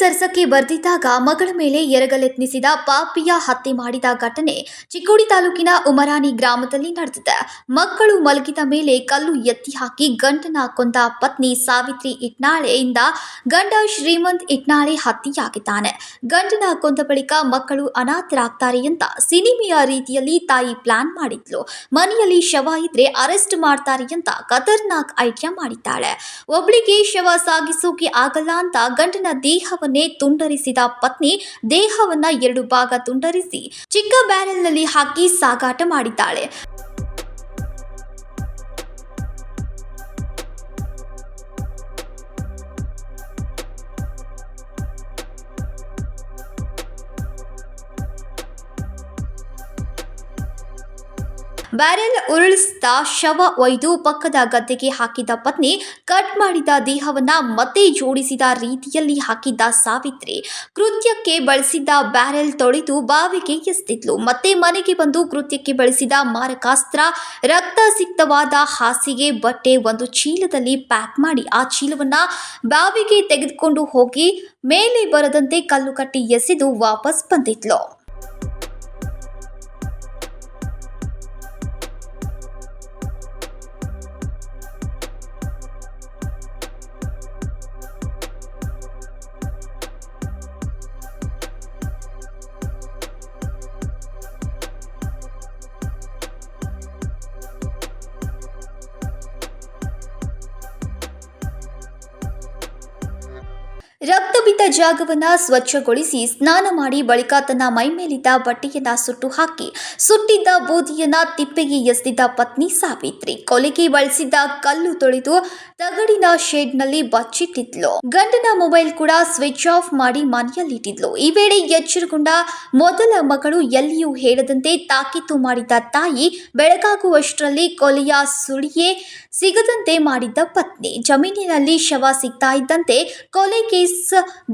ಕೆಲಸಕ್ಕೆ ಬರ್ದಿದ್ದಾಗ ಮಗಳ ಮೇಲೆ ಎರಗಲೆತ್ನಿಸಿದ ಪಾಪಿಯ ಹತ್ಯೆ ಮಾಡಿದ ಘಟನೆ ಚಿಕ್ಕೋಡಿ ತಾಲೂಕಿನ ಉಮರಾಣಿ ಗ್ರಾಮದಲ್ಲಿ ನಡೆದಿದೆ. ಮಕ್ಕಳು ಮಲಗಿದ ಮೇಲೆ ಕಲ್ಲು ಎತ್ತಿ ಹಾಕಿ ಗಂಡನ ಕೊಂದ ಪತ್ನಿ ಸಾವಿತ್ರಿ ಇಟ್ನಾಳೆಯಿಂದ ಗಂಡ ಶ್ರೀಮಂತ್ ಇಟ್ನಾಳೆ ಹತ್ಯೆಯಾಗಿದ್ದಾನೆ. ಗಂಡನ ಕೊಂದ ಬಳಿಕ ಮಕ್ಕಳು ಅನಾಥರಾಗ್ತಾರೆ ಅಂತ ಸಿನಿಮೆಯ ರೀತಿಯಲ್ಲಿ ತಾಯಿ ಪ್ಲಾನ್ ಮಾಡಿದ್ಲು. ಮನೆಯಲ್ಲಿ ಶವ ಇದ್ರೆ ಅರೆಸ್ಟ್ ಮಾಡ್ತಾರೆ ಅಂತ ಖತರ್ನಾಕ್ ಐಡಿಯಾ ಮಾಡಿದ್ದಾಳೆ. ಒಬ್ಳಿಗೆ ಶವ ಸಾಗಿಸೋಕೆ ಆಗಲ್ಲ ಅಂತ ಗಂಡನ ದೇಹವನ್ನೇ ತುಂಡರಿಸಿದ ಪತ್ನಿ ದೇಹವನ್ನ ಎರಡು ಭಾಗ ತುಂಡರಿಸಿ ಚಿಕ್ಕ ಬ್ಯಾರೆಲ್ನಲ್ಲಿ ಹಾಕಿ ಸಾಗಾಟ ಮಾಡಿದ್ದಾಳೆ. ಬ್ಯಾರೆಲ್ ಉರುಳಿಸ್ತಾ ಶವ ಒಯ್ದು ಪಕ್ಕದ ಗದ್ದೆಗೆ ಹಾಕಿದ ಪತ್ನಿ ಕಟ್ ಮಾಡಿದ ದೇಹವನ್ನ ಮತ್ತೆ ಜೋಡಿಸಿದ ರೀತಿಯಲ್ಲಿ ಹಾಕಿದ್ದ ಸಾವಿತ್ರಿ. ಕೃತ್ಯಕ್ಕೆ ಬಳಸಿದ್ದ ಬ್ಯಾರೆಲ್ ತೊಳೆದು ಬಾವಿಗೆ ಎಸ್ತಿದ್ಲು ಮತ್ತೆ ಮನೆಗೆ ಬಂದು ಕೃತ್ಯಕ್ಕೆ ಬಳಸಿದ ಮಾರಕಾಸ್ತ್ರ, ರಕ್ತ ಸಿಕ್ತವಾದ ಹಾಸಿಗೆ ಬಟ್ಟೆ ಒಂದು ಚೀಲದಲ್ಲಿ ಪ್ಯಾಕ್ ಮಾಡಿ ಆ ಚೀಲವನ್ನ ಬಾವಿಗೆ ತೆಗೆದುಕೊಂಡು ಹೋಗಿ ಮೇಲೆ ಬರದಂತೆ ಕಲ್ಲು ಕಟ್ಟಿ ಎಸೆದು ವಾಪಸ್ ಬಂದಿದ್ಲು. ರಕ್ತ ಬಿದ್ದ ಜಾಗವನ್ನು ಸ್ವಚ್ಛಗೊಳಿಸಿ ಸ್ನಾನ ಮಾಡಿ ಬಳಿಕ ತನ್ನ ಮೈಮೇಲಿದ್ದ ಬಟ್ಟೆಯನ್ನ ಸುಟ್ಟು ಹಾಕಿ, ಸುಟ್ಟಿದ್ದ ಬೂದಿಯನ್ನ ತಿಪ್ಪೆಗೆ ಎಸೆದಿದ್ದ ಪತ್ನಿ ಸಾವಿತ್ರಿ ಕೊಲೆಗೆ ಬಳಸಿದ್ದ ಕಲ್ಲು ತೊಳೆದು ತಗಡಿನ ಶೇಡ್ನಲ್ಲಿ ಬಚ್ಚಿಟ್ಟಿದ್ಲು. ಗಂಡನ ಮೊಬೈಲ್ ಕೂಡ ಸ್ವಿಚ್ ಆಫ್ ಮಾಡಿ ಮನೆಯಲ್ಲಿಟ್ಟಿದ್ಲು. ಈ ವೇಳೆ ಎಚ್ಚರಗೊಂಡ ಮೊದಲ ಮಗಳು ಎಲ್ಲಿಯೂ ಹೇಳದಂತೆ ತಾಕೀತು ಮಾಡಿದ್ದ ತಾಯಿ ಬೆಳಗಾಗುವಷ್ಟರಲ್ಲಿ ಕೊಲೆಯ ಸುಳಿಯೇ ಸಿಗದಂತೆ ಮಾಡಿದ್ದ ಪತ್ನಿ. ಜಮೀನಿನಲ್ಲಿ ಶವ ಸಿಗ್ತಾ ಇದ್ದಂತೆ ಕೊಲೆ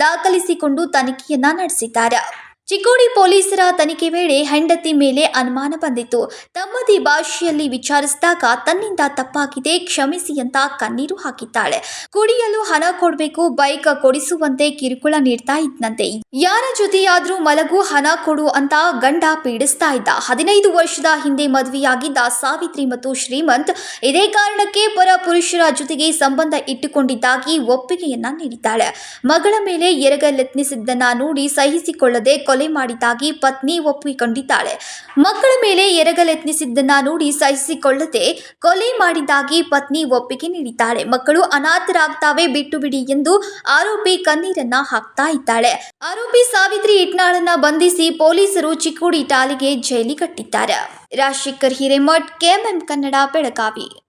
ದಾಖಲಿಸಿಕೊಂಡು ತನಿಖೆಯನ್ನ ನಡೆಸಿದ್ದಾರೆ. ಚಿಕ್ಕೋಡಿ ಪೊಲೀಸರ ತನಿಖೆ ವೇಳೆ ಹೆಂಡತಿ ಮೇಲೆ ಅನುಮಾನ ಬಂದಿತ್ತು. ತಮ್ಮದೇ ಭಾಷೆಯಲ್ಲಿ ವಿಚಾರಿಸಿದಾಗ ತನ್ನಿಂದ ತಪ್ಪಾಗಿದೆ, ಕ್ಷಮಿಸಿ ಅಂತ ಕಣ್ಣೀರು ಹಾಕಿದ್ದಾಳೆ. ಕುಡಿಯಲು ಹಣ ಕೊಡಬೇಕು, ಬೈಕ್ ಕೊಡಿಸುವಂತೆ ಕಿರುಕುಳ ನೀಡ್ತಾ ಇದ್ನಂತೆ. ಯಾರ ಜೊತೆಯಾದ್ರೂ ಮಲಗು, ಹಣ ಕೊಡು ಅಂತ ಗಂಡ ಪೀಡಿಸ್ತಾ ಇದ್ದ. ಹದಿನೈದು ವರ್ಷದ ಹಿಂದೆ ಮದುವೆಯಾಗಿದ್ದ ಸಾವಿತ್ರಿ ಮತ್ತು ಶ್ರೀಮಂತ್ ಇದೇ ಕಾರಣಕ್ಕೆ ಪರ ಪುರುಷರ ಜೊತೆಗೆ ಸಂಬಂಧ ಇಟ್ಟುಕೊಂಡಿದ್ದಾಗಿ ಒಪ್ಪಿಗೆಯನ್ನ ನೀಡಿದ್ದಾಳೆ. ಮಗಳ ಮೇಲೆ ಎರಗಲೆತ್ನಿಸಿದ್ದನ್ನ ನೋಡಿ ಸಹಿಸಿಕೊಳ್ಳದೆ ಕೊಲೆ ಮಾಡಿದ್ದಾಗಿ ಪತ್ನಿ ಒಪ್ಪಿಕೊಂಡಿದ್ದಾಳೆ. ಮಕ್ಕಳ ಮೇಲೆ ಎರಗಲೆತ್ನಿಸಿದ್ದನ್ನ ನೋಡಿ ಸಹಿಸಿಕೊಳ್ಳದೆ ಕೊಲೆ ಮಾಡಿದ್ದಾಗಿ ಪತ್ನಿ ಒಪ್ಪಿಗೆ ನೀಡಿದ್ದಾಳೆ. ಮಕ್ಕಳು ಅನಾಥರಾಗ್ತಾವೆ ಬಿಟ್ಟು ಬಿಡಿ ಎಂದು ಆರೋಪಿ ಕಣ್ಣೀರನ್ನ ಹಾಕ್ತಾ ಇದ್ದಾಳೆ. ಆರೋಪಿ ಸಾವಿತ್ರಿ ಇಟ್ನಾಳನ್ನ ಬಂಧಿಸಿ ಪೊಲೀಸರು ಚಿಕ್ಕೋಡಿ ಜೈಲಿ ಕಟ್ಟಿದ್ದಾರೆ ರಾಜಶೇಖರ್ ಹಿರೇಮಠ್, ಕೆಎಂಎಂ ಕನ್ನಡ, ಬೆಳಗಾವಿ.